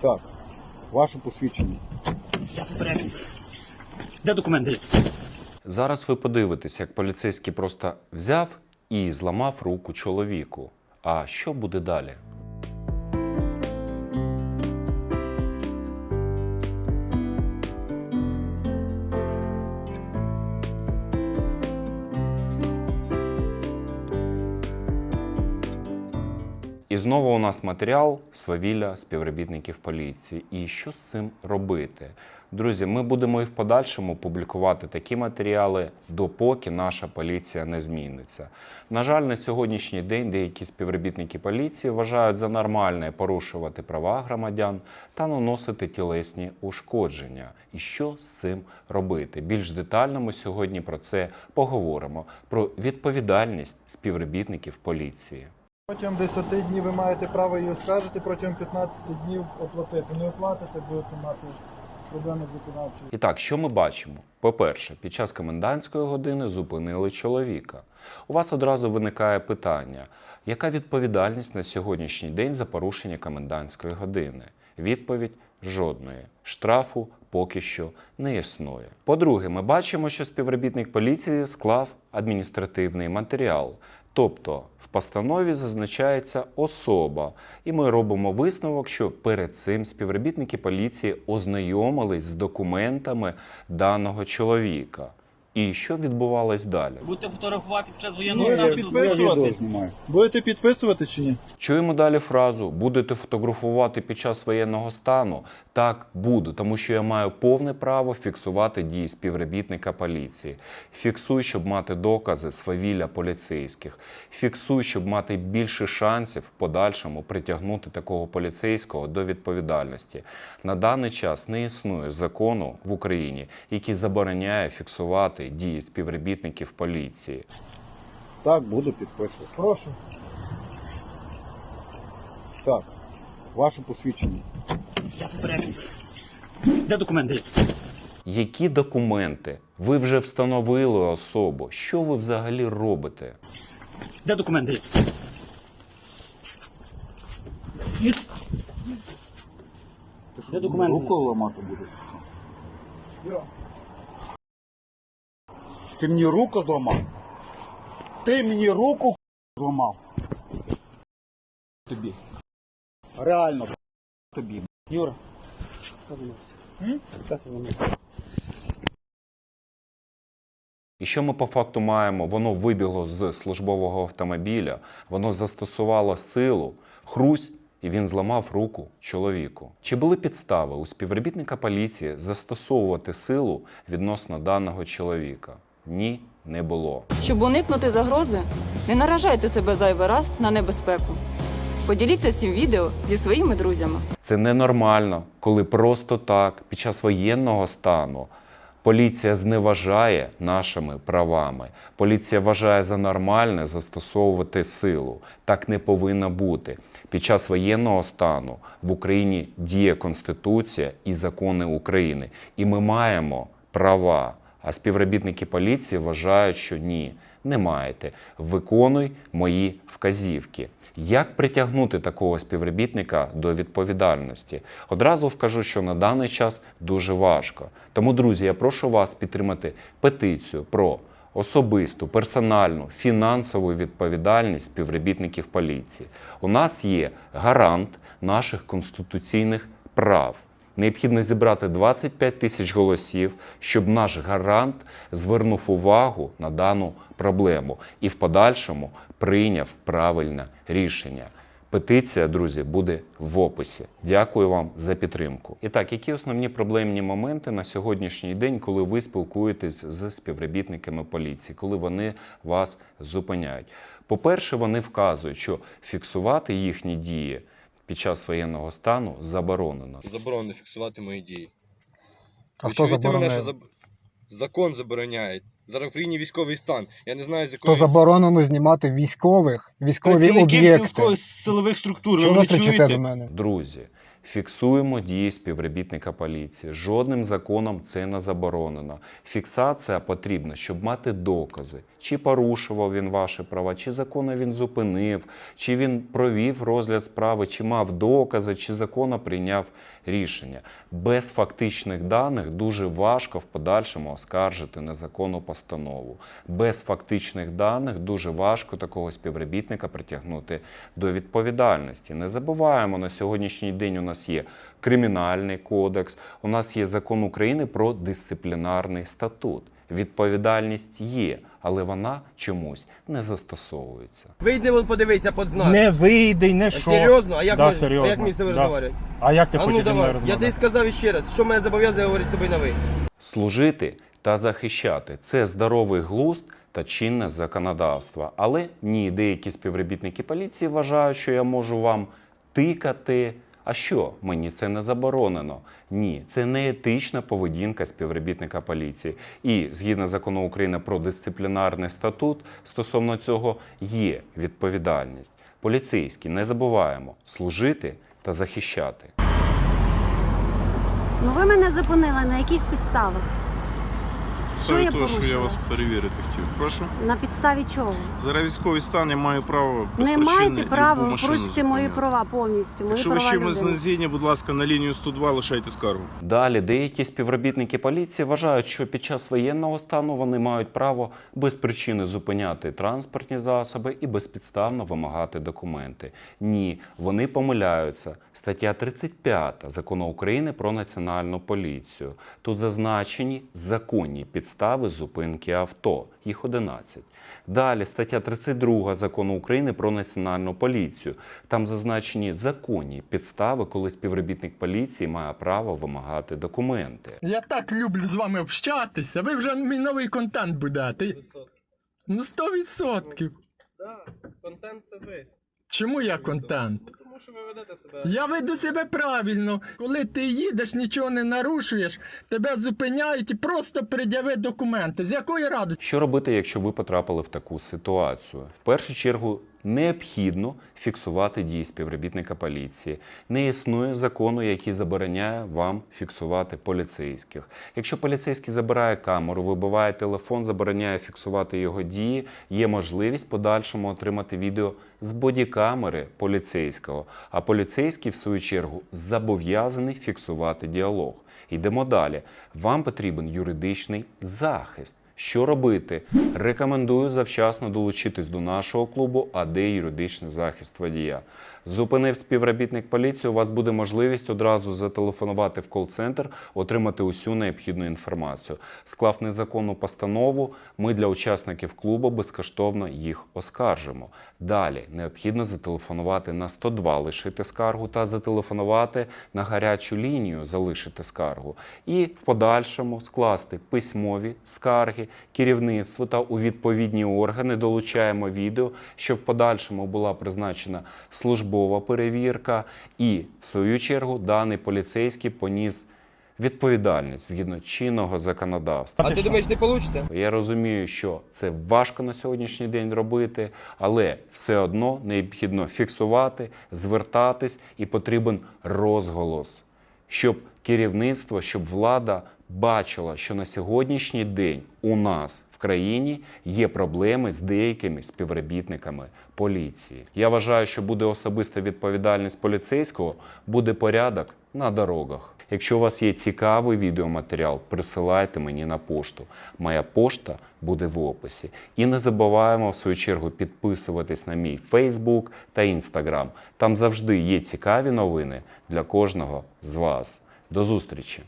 Так. Ваше посвідчення. Я. Де документи? Зараз ви подивитесь, як поліцейський просто взяв і зламав руку чоловіку. А що буде далі? І знову у нас матеріал свавілля співробітників поліції. І що з цим робити? Друзі, ми будемо і в подальшому публікувати такі матеріали, допоки наша поліція не зміниться. На жаль, на сьогоднішній день деякі співробітники поліції вважають за нормальне порушувати права громадян та наносити тілесні ушкодження. І що з цим робити? Більш детально ми сьогодні про це поговоримо: про відповідальність співробітників поліції. Протягом 10 днів ви маєте право її оскаржити, протягом 15 днів оплатити. Не оплатите, будете мати проблеми з виконавчою. І так, що ми бачимо? По-перше, під час комендантської години зупинили чоловіка. У вас одразу виникає питання: яка відповідальність на сьогоднішній день за порушення комендантської години? Відповідь жодної. Штрафу поки що не існує. По-друге, ми бачимо, що співробітник поліції склав адміністративний матеріал. Тобто в постанові зазначається особа, і ми робимо висновок, що перед цим співробітники поліції ознайомились з документами даного чоловіка. І що відбувалось далі? Будете фотографувати під час воєнного стану. знімаю. Будете підписувати чи ні? Чуємо далі фразу будете фотографувати під час воєнного стану. Так буду, тому що я маю повне право фіксувати дії співробітника поліції. Фіксуй, щоб мати докази свавілля поліцейських. Фіксуй, щоб мати більше шансів в подальшому притягнути такого поліцейського до відповідальності. На даний час не існує закону в Україні, який забороняє фіксувати дії співробітників поліції. Так, буду підписувати. Прошу. Так. Ваше посвідчення. Де документи? Які документи? Ви вже встановили особу. Що ви взагалі робите? Де документи? Ти що, Де документи? Руку ламати будеш? чи що? Ти мені руку зламав? Ти мені руку зламав? Тобі. Реально тобі. Юра. Займатися? І що ми по факту маємо? Воно вибігло з службового автомобіля, воно застосувало силу, хрусь, і він зламав руку чоловіку. Чи були підстави у співробітника поліції застосовувати силу відносно даного чоловіка? Ні, не було. Щоб уникнути загрози, не наражайте себе зайвий раз на небезпеку. Поділіться цим відео зі своїми друзями. Це ненормально, коли просто так, під час воєнного стану, поліція зневажає нашими правами. Поліція вважає за нормальне застосовувати силу. Так не повинно бути. Під час воєнного стану в Україні діє Конституція і закони України. І ми маємо права. А співробітники поліції вважають, що ні, не маєте. Виконуй мої вказівки. Як притягнути такого співробітника до відповідальності? Одразу вкажу, що на даний час дуже важко. Тому, друзі, я прошу вас підтримати петицію про особисту, персональну, фінансову відповідальність співробітників поліції. У нас є гарант наших конституційних прав. Необхідно зібрати 25 тисяч голосів, щоб наш гарант звернув увагу на дану проблему і в подальшому прийняв правильне рішення. Петиція, друзі, буде в описі. Дякую вам за підтримку. І так, які основні проблемні моменти на сьогоднішній день, коли ви спілкуєтесь з співробітниками поліції, коли вони вас зупиняють? По-перше, вони вказують, що фіксувати їхні дії під час воєнного стану заборонено. заборонено фіксувати мої дії. А хто забороняє? заб- Закон забороняє. Зараз в Україні військовий стан. Я не знаю, з То заборонено знімати військових, військові об'єкти. силових структур. Чому ви кричите до мене? Друзі, Фіксуємо дії співробітника поліції. Жодним законом це не заборонено. Фіксація потрібна, щоб мати докази, чи порушував він ваші права, чи законно він зупинив, чи він провів розгляд справи, чи мав докази, чи законно прийняв рішення. Без фактичних даних дуже важко в подальшому оскаржити незаконну постанову. Без фактичних даних дуже важко такого співробітника притягнути до відповідальності. Не забуваємо, на сьогоднішній день у нас є кримінальний кодекс, у нас є закон України про дисциплінарний статут. Відповідальність є, але вона чомусь не застосовується. Вийди вон подивися під знак. Не вийди, не що. Серйозно? А як Да, ми, серйозно. А як мені з тобою Да. розмовляти? А як ти А ну хочеш зі мною давай. Я тобі сказав іще раз, що мене зобов'язує говорити з тобою на ви. Служити та захищати це здоровий глузд та чинне законодавство. Але ні, деякі співробітники поліції вважають, що я можу вам тикати. А що мені це не заборонено? Ні, це не етична поведінка співробітника поліції. І згідно закону України про дисциплінарний статут, стосовно цього є відповідальність. Поліцейські не забуваємо служити та захищати. Ну ви мене зупинили на яких підставах? Що я того, що я вас перевірити хотів. Прошу. На підставі чого? Зараз військовий стан я маю право без Не маєте права, ви мої права повністю. Мої Якщо ви чимось людини. знезіння, будь ласка, на лінію 102 лишайте скаргу. Далі деякі співробітники поліції вважають, що під час воєнного стану вони мають право без причини зупиняти транспортні засоби і безпідставно вимагати документи. Ні, вони помиляються. Стаття 35 закону України про національну поліцію. Тут зазначені законні підстави зупинки авто. Їх 11. Далі стаття 32 закону України про національну поліцію. Там зазначені законні підстави, коли співробітник поліції має право вимагати документи. Я так люблю з вами общатися. Ви вже мій новий контент будете. Ну, 100%. Контент це ви. Чому я контент? Тому що ви ведете себе. Я веду себе правильно. Коли ти їдеш, нічого не нарушуєш, тебе зупиняють і просто пред'яви документи. З якої радості? Що робити, якщо ви потрапили в таку ситуацію? В першу чергу необхідно фіксувати дії співробітника поліції. Не існує закону, який забороняє вам фіксувати поліцейських. Якщо поліцейський забирає камеру, вибиває телефон, забороняє фіксувати його дії, є можливість подальшому отримати відео з бодікамери поліцейського. А поліцейський, в свою чергу, зобов'язаний фіксувати діалог. Йдемо далі. Вам потрібен юридичний захист. Що робити? Рекомендую завчасно долучитись до нашого клубу АД юридичний захист водія. Зупинив співробітник поліції, у вас буде можливість одразу зателефонувати в кол-центр, отримати усю необхідну інформацію. Склав незаконну постанову, ми для учасників клубу безкоштовно їх оскаржимо. Далі необхідно зателефонувати на 102, лишити скаргу та зателефонувати на гарячу лінію, залишити скаргу. І в подальшому скласти письмові скарги керівництву та у відповідні органи долучаємо відео, щоб в подальшому була призначена службова перевірка, і в свою чергу даний поліцейський поніс відповідальність згідно чинного законодавства. А ти думаєш, не вийде? Я розумію, що це важко на сьогоднішній день робити, але все одно необхідно фіксувати, звертатись і потрібен розголос, щоб керівництво, щоб влада бачила, що на сьогоднішній день у нас в країні є проблеми з деякими співробітниками поліції. Я вважаю, що буде особиста відповідальність поліцейського, буде порядок на дорогах. Якщо у вас є цікавий відеоматеріал, присилайте мені на пошту. Моя пошта буде в описі. І не забуваємо в свою чергу підписуватись на мій Facebook та Instagram. Там завжди є цікаві новини для кожного з вас. До зустрічі!